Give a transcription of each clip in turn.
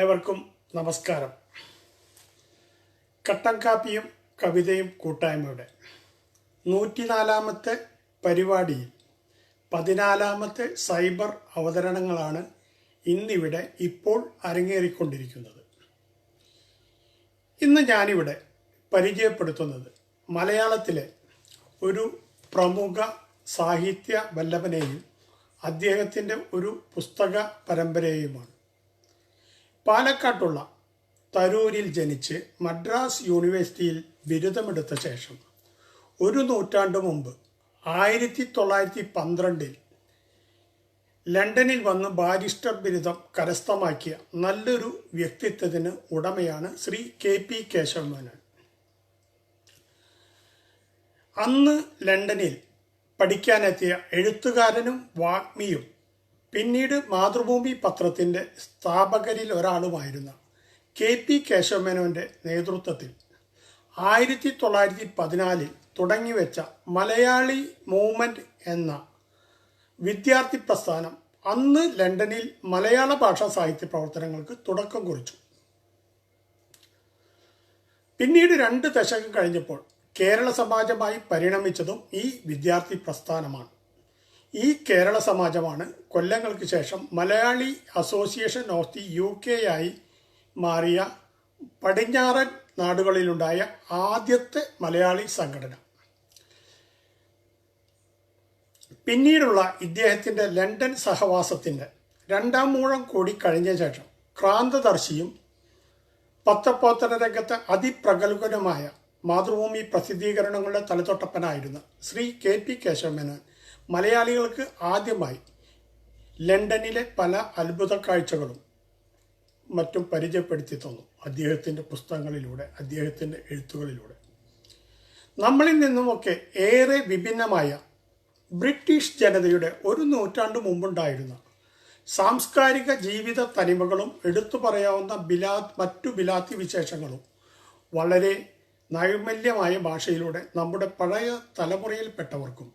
ഏവർക്കും നമസ്കാരം. കട്ടൻ കാപ്പിയും കവിതയും കൂട്ടായ്മയുടെ നൂറ്റിനാലാമത്തെ പരിപാടിയിൽ പതിനാലാമത്തെ സൈബർ അവതരണങ്ങളാണ് ഇന്നിവിടെ ഇപ്പോൾ അരങ്ങേറിക്കൊണ്ടിരിക്കുന്നത്. ഇന്ന് ഞാനിവിടെ പരിചയപ്പെടുത്തുന്നത് മലയാളത്തിലെ ഒരു പ്രമുഖ സാഹിത്യ വല്ലഭനെയും അദ്ദേഹത്തിന്റെ ഒരു പുസ്തക പരമ്പരയുമാണ് പാലക്കാട്ടുള്ള തരൂരിൽ ജനിച്ച് മദ്രാസ് യൂണിവേഴ്സിറ്റിയിൽ ബിരുദമെടുത്ത ശേഷം ഒരു നൂറ്റാണ്ട് മുമ്പ് ആയിരത്തി തൊള്ളായിരത്തി പന്ത്രണ്ടിൽ ലണ്ടനിൽ വന്ന് ബാരിസ്റ്റർ ബിരുദം കരസ്ഥമാക്കിയ നല്ലൊരു വ്യക്തിത്വത്തിന് ഉടമയാണ് ശ്രീ കെ പി കേശവമേനോൻ. അന്ന് ലണ്ടനിൽ പഠിക്കാനെത്തിയ എഴുത്തുകാരനും വാഗ്മിയും പിന്നീട് മാതൃഭൂമി പത്രത്തിന്റെ സ്ഥാപകരിൽ ഒരാളുമായിരുന്ന കെ പി കേശവമേനോന്റെ നേതൃത്വത്തിൽ ആയിരത്തി തൊള്ളായിരത്തി പതിനാലിൽ തുടങ്ങിവെച്ച മലയാളി മൂവ്മെന്റ് എന്ന വിദ്യാർത്ഥി പ്രസ്ഥാനം അന്ന് ലണ്ടനിൽ മലയാള ഭാഷാ സാഹിത്യ പ്രവർത്തനങ്ങൾക്ക് തുടക്കം കുറിച്ചു. പിന്നീട് രണ്ട് ദശകം കഴിഞ്ഞപ്പോൾ കേരള സമാജമായി പരിണമിച്ചതും ഈ വിദ്യാർത്ഥി പ്രസ്ഥാനമാണ്. ഈ കേരള സമാജമാണ് കൊല്ലങ്ങൾക്ക് ശേഷം Malayali association of the U K ആയി മാറിയ പടിഞ്ഞാറൻ നാടുകളിലുണ്ടായ ആദ്യത്തെ മലയാളി സംഘടന. പിന്നീടുള്ള ഇദ്ദേഹത്തിന്റെ ലണ്ടൻ സഹവാസത്തിന്റെ രണ്ടാം മൂഴം കൂടി കഴിഞ്ഞ ശേഷം ക്രാന്തദർശിയും പത്രപ്രവർത്തന രംഗത്തെ അതിപ്രഗത്ഭനുമായ മാതൃഭൂമി പ്രസിദ്ധീകരണങ്ങളുടെ തലതൊട്ടപ്പനായിരുന്ന ശ്രീ കെ പി കേശവമേനോൻ മലയാളികൾക്ക് ആദ്യമായി ലണ്ടനിലെ പല അത്ഭുത കാഴ്ചകളും മറ്റും പരിചയപ്പെടുത്തി തന്നു. അദ്ദേഹത്തിന്റെ പുസ്തകങ്ങളിലൂടെ അദ്ദേഹത്തിന്റെ എഴുത്തുകളിലൂടെ. നമ്മളിൽ നിന്നുമൊക്കെ ഏറെ വിഭിന്നമായ ബ്രിട്ടീഷ് ജനതയുടെ ഒരു നൂറ്റാണ്ട് മുമ്പുണ്ടായിരുന്ന സാംസ്കാരിക ജീവിത തനിമകളും എടുത്തു പറയാവുന്ന ബിലാ മറ്റു ബിലാത്തി വിശേഷങ്ങളും വളരെ നൈർമല്യമായ ഭാഷയിലൂടെ നമ്മുടെ പഴയ തലമുറയിൽപ്പെട്ടവർക്കും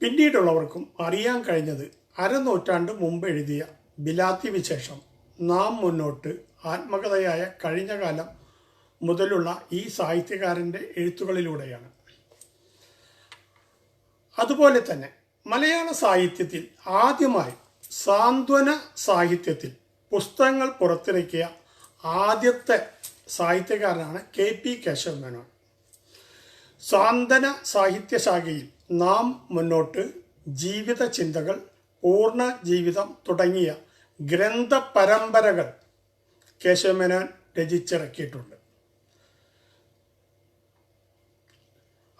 പിന്നീടുള്ളവർക്കും അറിയാൻ കഴിഞ്ഞത് അരനൂറ്റാണ്ട് മുമ്പ് എഴുതിയ ബിലാത്തി വിശേഷം. നാം മുന്നോട്ട് ആത്മകഥയായ കഴിഞ്ഞ കാലം മുതലുള്ള ഈ സാഹിത്യകാരന്റെ എഴുത്തുകളിലൂടെയാണ്. അതുപോലെ തന്നെ മലയാള സാഹിത്യത്തിൽ ആദ്യമായി സാന്ത്വന സാഹിത്യത്തിൽ പുസ്തകങ്ങൾ പുറത്തിറക്കിയ ആദ്യത്തെ സാഹിത്യകാരനാണ് കെ പി കേശവമേനോൻ സാന്ത്വന സാഹിത്യശാഖയിൽ നാം മുന്നോട്ട് ജീവിത ചിന്തകൾ പൂർണ ജീവിതം തുടങ്ങിയ ഗ്രന്ഥ പരമ്പരകൾ കേശവമേനോൻ രചിച്ചിറക്കിയിട്ടുണ്ട്.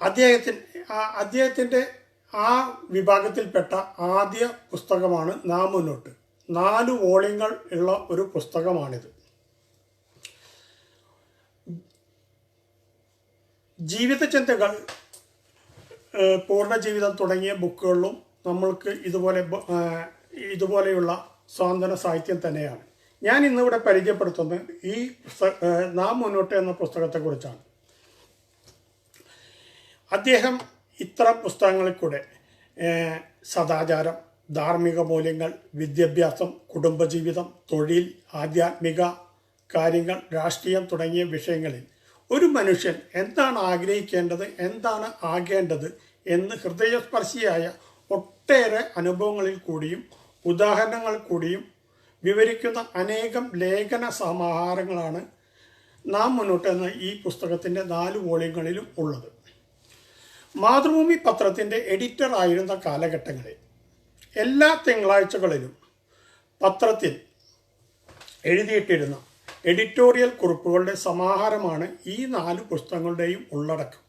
അദ്ദേഹത്തിന് ആ- അദ്ദേഹത്തിന്റെ ആ വിഭാഗത്തിൽപ്പെട്ട ആദ്യ പുസ്തകമാണ് നാം മുന്നോട്ട്. നാല് വോളിയങ്ങൾ ഉള്ള ഒരു പുസ്തകമാണിത്. ജീവിതചിന്തകൾ ഏഹ്, പൂർണ ജീവിതം തുടങ്ങിയ ബുക്കുകളിലും നമ്മൾക്ക് ഇതുപോലെ ഇതുപോലെയുള്ള സ്വാതന്ത്ര്യ സാഹിത്യം തന്നെയാണ്. ഞാൻ ഇന്നിവിടെ പരിചയപ്പെടുത്തുന്നത് ഈ നാം മുന്നോട്ട് എന്ന പുസ്തകത്തെക്കുറിച്ചാണ്. അദ്ദേഹം ഇത്ര പുസ്തകങ്ങളിൽ കൂടെ സദാചാരം ധാർമ്മിക മൂല്യങ്ങൾ വിദ്യാഭ്യാസം കുടുംബജീവിതം തൊഴിൽ ആധ്യാത്മിക കാര്യങ്ങൾ രാഷ്ട്രീയം തുടങ്ങിയ വിഷയങ്ങളിൽ ഒരു മനുഷ്യൻ എന്താണ് ആഗ്രഹിക്കേണ്ടത് എന്താണ് ആകേണ്ടത് എന്ന് ഹൃദയസ്പർശിയായ ഒട്ടേറെ അനുഭവങ്ങളിൽ കൂടിയും ഉദാഹരണങ്ങൾ കൂടിയും വിവരിക്കുന്ന അനേകം ലേഖന സമാഹാരങ്ങളാണ് നാം മുന്നോട്ട് എന്ന ഈ പുസ്തകത്തിന്റെ നാല് വോളിയങ്ങളിലും ഉള്ളത്. മാതൃഭൂമി പത്രത്തിന്റെ എഡിറ്റർ ആയിരുന്ന കാലഘട്ടങ്ങളിൽ എല്ലാ തിങ്കളാഴ്ചകളിലും പത്രത്തിൽ എഴുതിയിട്ടിരുന്ന എഡിറ്റോറിയൽ കുറിപ്പുകളുടെ സമാഹാരമാണ് ഈ നാല് പുസ്തകങ്ങളുടെയും ഉള്ളടക്കം.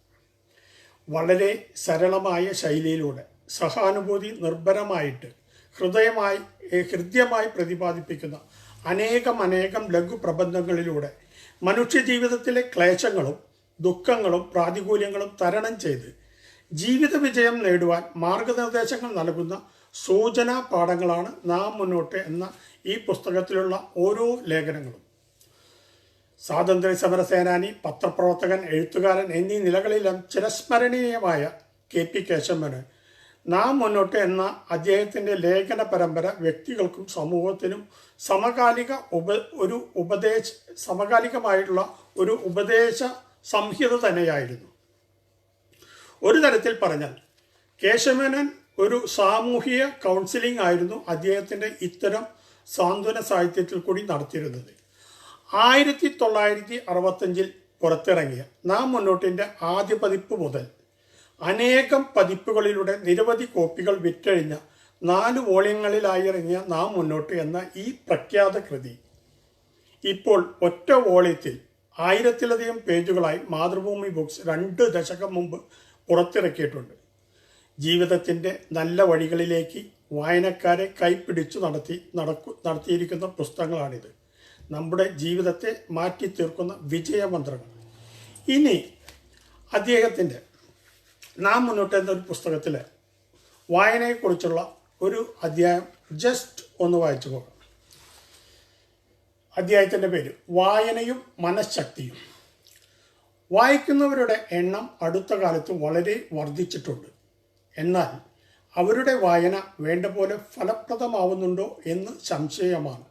വളരെ സരളമായ ശൈലിയിലൂടെ സഹാനുഭൂതി നിർഭരമായിട്ട് ഹൃദയമായി ഹൃദ്യമായി പ്രതിപാദിപ്പിക്കുന്ന അനേകം അനേകം ലഘുപ്രബന്ധങ്ങളിലൂടെ മനുഷ്യജീവിതത്തിലെ ക്ലേശങ്ങളും ദുഃഖങ്ങളും പ്രാതികൂല്യങ്ങളും തരണം ചെയ്ത് ജീവിത വിജയം നേടുവാൻ മാർഗനിർദ്ദേശങ്ങൾ നൽകുന്ന സൂചനാ പാഠങ്ങളാണ് നാം മുന്നോട്ട് എന്ന ഈ പുസ്തകത്തിലുള്ള ഓരോ ലേഖനങ്ങളും. സ്വാതന്ത്ര്യ സമര സേനാനി പത്രപ്രവർത്തകൻ എഴുത്തുകാരൻ എന്നീ നിലകളിലും ചിരസ്മരണീയമായ കെ. പി. കേശവന് നാം മുന്നോട്ട് എന്ന അദ്ദേഹത്തിന്റെ ലേഖന പരമ്പര വ്യക്തികൾക്കും സമൂഹത്തിനും സമകാലിക ഉപ ഒരു ഉപദേശ സമകാലികമായിട്ടുള്ള ഒരു ഉപദേശ സംഹിത തന്നെയായിരുന്നു. ഒരു തരത്തിൽ പറഞ്ഞാൽ കേശവനൻ ഒരു സാമൂഹിക കൗൺസിലിംഗ് ആയിരുന്നു അദ്ദേഹത്തിന്റെ ഇത്തരം സാന്ത്വന സാഹിത്യത്തിൽ കൂടി നടത്തിയിരുന്നത്. ആയിരത്തി തൊള്ളായിരത്തി അറുപത്തഞ്ചിൽ പുറത്തിറങ്ങിയ നാം മുന്നോട്ടിന്റെ ആദ്യ പതിപ്പ് മുതൽ അനേകം പതിപ്പുകളിലൂടെ നിരവധി കോപ്പികൾ വിറ്റഴിഞ്ഞ നാല് വോളിയങ്ങളിലായി ഇറങ്ങിയ നാം മുന്നോട്ട് എന്ന ഈ പ്രഖ്യാത കൃതി. ഇപ്പോൾ ഒറ്റ വോളിയത്തിൽ ആയിരത്തിലധികം പേജുകളായി മാതൃഭൂമി ബുക്സ് രണ്ട് ദശകം മുമ്പ് പുറത്തിറക്കിയിട്ടുണ്ട്. ജീവിതത്തിന്റെ നല്ല വഴികളിലേക്ക് വായനക്കാരെ കൈപ്പിടിച്ചു നടത്തി നടക്കു നടത്തിയിരിക്കുന്ന പുസ്തകങ്ങളാണിത്. നമ്മുടെ ജീവിതത്തെ മാറ്റി തീർക്കുന്ന വിജയമന്ത്രങ്ങൾ. ഇനി അദ്ദേഹത്തിന്റെ നാം മുന്നോട്ട് എന്നൊരു പുസ്തകത്തിൽ വായനയെക്കുറിച്ചുള്ള ഒരു അധ്യായം ജസ്റ്റ് ഒന്ന് വായിച്ചു പോകാം. അധ്യായത്തിന്റെ പേര് വായനയും മനഃശക്തിയും. വായിക്കുന്നവരുടെ എണ്ണം അടുത്ത കാലത്ത് വളരെ വർദ്ധിച്ചിട്ടുണ്ട്. എന്നാൽ അവരുടെ വായന വേണ്ട പോലെ ഫലപ്രദമാവുന്നുണ്ടോ എന്ന് സംശയമാണ്.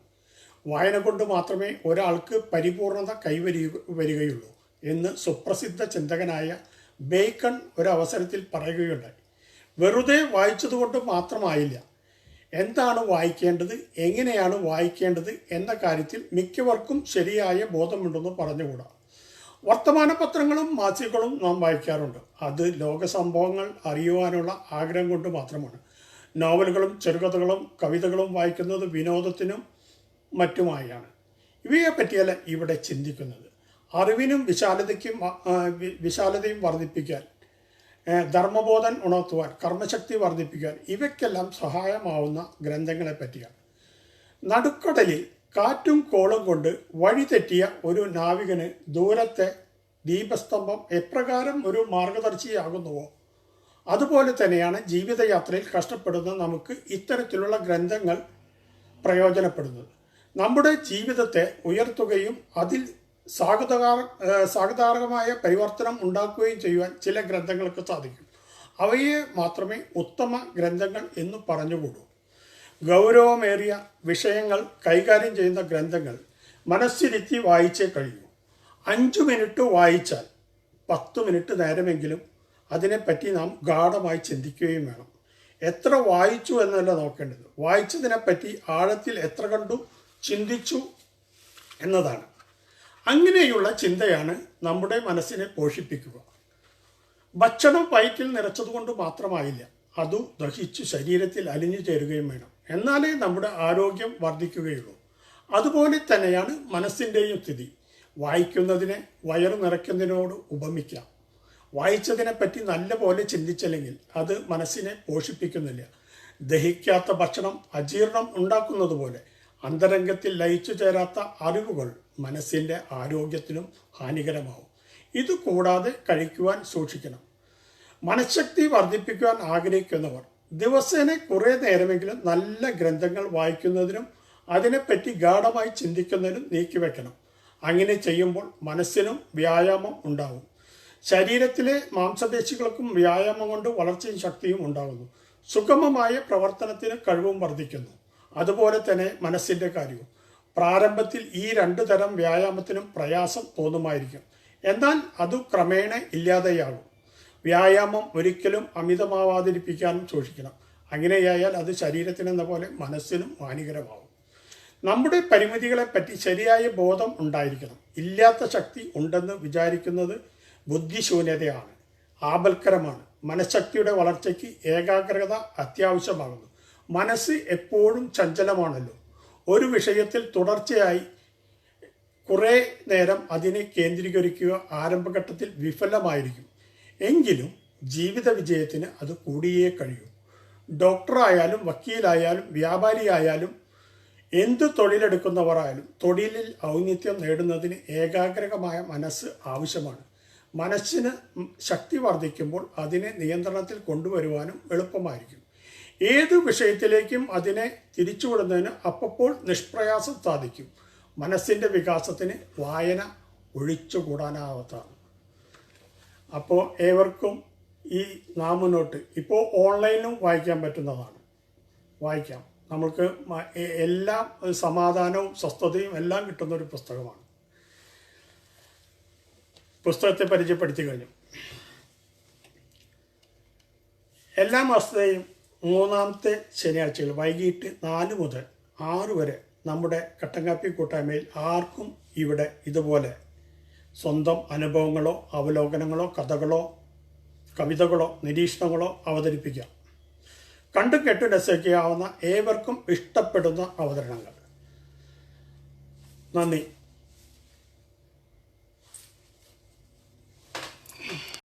വായന കൊണ്ട് മാത്രമേ ഒരാൾക്ക് പരിപൂർണത കൈവരി വരികയുള്ളൂ എന്ന് സുപ്രസിദ്ധ ചിന്തകനായ ബേക്കൺ ഒരവസരത്തിൽ പറയുകയുണ്ടായി. വെറുതെ വായിച്ചതുകൊണ്ട് മാത്രമായില്ല. എന്താണ് വായിക്കേണ്ടത്? എങ്ങനെയാണ് വായിക്കേണ്ടത്? എന്ന കാര്യത്തിൽ മിക്കവർക്കും ശരിയായ ബോധമുണ്ടെന്ന് പറഞ്ഞുകൂടാ. വർത്തമാന പത്രങ്ങളും മാസികകളും നാം വായിക്കാറുണ്ട്. അത് ലോക സംഭവങ്ങൾ അറിയുവാനുള്ള ആഗ്രഹം കൊണ്ട് മാത്രമാണ്. നോവലുകളും ചെറുകഥകളും കവിതകളും വായിക്കുന്നത് വിനോദത്തിനും മറ്റുമായാണ്. ഇവയെ പറ്റിയല്ല ഇവിടെ ചിന്തിക്കുന്നത്. അറിവിനും വിശാലതയ്ക്കും വിശാലതയും വർദ്ധിപ്പിക്കാൻ ധർമ്മബോധൻ ഉണർത്തുവാൻ കർമ്മശക്തി വർദ്ധിപ്പിക്കാൻ ഇവയ്ക്കെല്ലാം സഹായമാവുന്ന ഗ്രന്ഥങ്ങളെ പറ്റിയാണ്. നടുക്കടലിൽ കാറ്റും കോളും കൊണ്ട് വഴിതെറ്റിയ ഒരു നാവികന് ദൂരത്തെ ദീപസ്തംഭം എപ്രകാരം ഒരു മാർഗദർശിയാകുന്നുവോ? അതുപോലെ തന്നെയാണ് ജീവിതയാത്രയിൽ കഷ്ടപ്പെടുന്ന നമുക്ക് ഇത്തരത്തിലുള്ള ഗ്രന്ഥങ്ങൾ പ്രയോജനപ്പെടുന്നത്. നമ്മുടെ ജീവിതത്തെ ഉയർത്തുകയും അതിൽ സ്വാഗതകാര സ്വാഗതാർഹമായ പരിവർത്തനം ഉണ്ടാക്കുകയും ചെയ്യുവാൻ ചില ഗ്രന്ഥങ്ങൾക്ക് സാധിക്കും. അവയെ മാത്രമേ ഉത്തമ ഗ്രന്ഥങ്ങൾ എന്ന് പറഞ്ഞുകൂടൂ. ഗൗരവമേറിയ വിഷയങ്ങൾ കൈകാര്യം ചെയ്യുന്ന ഗ്രന്ഥങ്ങൾ മനസ്സിരുത്തി വായിച്ചേ കഴിയൂ. അഞ്ചു മിനിറ്റ് വായിച്ചാൽ പത്ത് മിനിറ്റ് നേരമെങ്കിലും അതിനെപ്പറ്റി നാം ഗാഠമായി ചിന്തിക്കുകയും വേണം. എത്ര വായിച്ചു എന്നല്ല നോക്കേണ്ടത്. വായിച്ചതിനെപ്പറ്റി ആഴത്തിൽ എത്ര കണ്ടു? ചിന്തിച്ചു എന്നതാണ്. അങ്ങനെയുള്ള ചിന്തയാണ് നമ്മുടെ മനസ്സിനെ പോഷിപ്പിക്കുക. ഭക്ഷണം വയറ്റിൽ നിറച്ചതുകൊണ്ട് മാത്രമായില്ല അതു ദഹിച്ചു ശരീരത്തിൽ അലിഞ്ഞു ചേരുകയും വേണം. എന്നാലേ നമ്മുടെ ആരോഗ്യം വർദ്ധിക്കുകയുള്ളൂ. അതുപോലെ തന്നെയാണ് മനസ്സിന്റെയും സ്ഥിതി. വായിക്കുന്നതിനെ വയറു നിറയ്ക്കുന്നതിനോട് ഉപമിക്കാം. വായിച്ചതിനെപ്പറ്റി നല്ല പോലെ ചിന്തിച്ചില്ലെങ്കിൽ അത് മനസ്സിനെ പോഷിപ്പിക്കുന്നില്ല. ദഹിക്കാത്ത ഭക്ഷണം അജീർണം ഉണ്ടാക്കുന്നത് പോലെ അന്തരംഗത്തിൽ ലയിച്ചു ചേരാത്ത അറിവുകൾ മനസ്സിന്റെ ആരോഗ്യത്തിനും ഹാനികരമാവും. ഇത് കൂടാതെ കഴിക്കുവാൻ സൂക്ഷിക്കണം. മനഃശക്തി വർദ്ധിപ്പിക്കുവാൻ ആഗ്രഹിക്കുന്നവർ ദിവസേന കുറേ നേരമെങ്കിലും നല്ല ഗ്രന്ഥങ്ങൾ വായിക്കുന്നതിനും അതിനെപ്പറ്റി ഗാഠമായി ചിന്തിക്കുന്നതിനും നീക്കിവെക്കണം. അങ്ങനെ ചെയ്യുമ്പോൾ മനസ്സിനും വ്യായാമം ഉണ്ടാവും. ശരീരത്തിലെ മാംസപേശികൾക്കും വ്യായാമം കൊണ്ട് വളർച്ചയും ശക്തിയും ഉണ്ടാകുന്നു. സുഗമമായ പ്രവർത്തനത്തിന് കഴിവും വർദ്ധിക്കുന്നു. അതുപോലെ തന്നെ മനസ്സിന്റെ കാര്യവും. പ്രാരംഭത്തിൽ ഈ രണ്ടു തരം വ്യായാമത്തിനും പ്രയാസം തോന്നുമായിരിക്കും. എന്നാൽ അത് ക്രമേണ ഇല്ലാതെയാകും. വ്യായാമം ഒരിക്കലും അമിതമാവാതിരിപ്പിക്കാനും സൂക്ഷിക്കണം. അങ്ങനെയായാൽ അത് ശരീരത്തിനെന്ന പോലെ മനസ്സിനും ഹാനികരമാവും നമ്മുടെ പരിമിതികളെപ്പറ്റി ശരിയായ ബോധം ഉണ്ടായിരിക്കണം. ഇല്ലാത്ത ശക്തി ഉണ്ടെന്ന് വിചാരിക്കുന്നത് ബുദ്ധിശൂന്യതയാണ്. ആപൽക്കരമാണ്. മനഃശക്തിയുടെ വളർച്ചയ്ക്ക് ഏകാഗ്രത അത്യാവശ്യമാകുന്നു. മനസ്സ് എപ്പോഴും ചഞ്ചലമാണല്ലോ. ഒരു വിഷയത്തിൽ തുടർച്ചയായി കുറേ നേരം അതിനെ കേന്ദ്രീകരിക്കുക ആരംഭഘട്ടത്തിൽ വിഫലമായിരിക്കും. എങ്കിലും ജീവിത വിജയത്തിന് അത് കൂടിയേ കഴിയൂ. ഡോക്ടറായാലും വക്കീലായാലും വ്യാപാരിയായാലും എന്ത് തൊഴിലെടുക്കുന്നവരായാലും തൊഴിലിൽ ഔന്നിത്യം നേടുന്നതിന് ഏകാഗ്രകമായ മനസ്സ് ആവശ്യമാണ്. മനസ്സിന് ശക്തി വർദ്ധിക്കുമ്പോൾ അതിനെ നിയന്ത്രണത്തിൽ കൊണ്ടുവരുവാനും എളുപ്പമായിരിക്കും. ഏത് വിഷയത്തിലേക്കും അതിനെ തിരിച്ചുവിടുന്നതിന് അപ്പോൾ നിഷ്പ്രയാസം സാധിക്കും. മനസ്സിന്റെ വികാസത്തിന് വായന ഒഴിച്ചുകൂടാനാവാത്തതാണ്. അപ്പോൾ ഏവർക്കും ഈ നാമുന്നോട്ട് ഇപ്പോൾ ഓൺലൈനിലും വായിക്കാൻ പറ്റുന്നതാണ്. വായിക്കാം. നമ്മൾക്ക് എല്ലാം സമാധാനവും സ്വസ്ഥതയും എല്ലാം കിട്ടുന്ന ഒരു പുസ്തകമാണ്. പുസ്തകത്തെ പരിചയപ്പെടുത്തി കഴിഞ്ഞു. എല്ലാ മാസത്തെയും മൂന്നാമത്തെ ശനിയാഴ്ചകൾ വൈകിട്ട് നാല് മുതൽ ആറ് വരെ നമ്മുടെ കട്ടങ്കാപ്പി കൂട്ടായ്മയിൽ ആർക്കും ഇവിടെ ഇതുപോലെ സ്വന്തം അനുഭവങ്ങളോ അവലോകനങ്ങളോ കഥകളോ കവിതകളോ നിരീക്ഷണങ്ങളോ അവതരിപ്പിക്കാം. കണ്ടും കേട്ടു രസിക്കാവുന്ന ഏവർക്കും ഇഷ്ടപ്പെടുന്ന അവതരണങ്ങൾ. നന്ദി.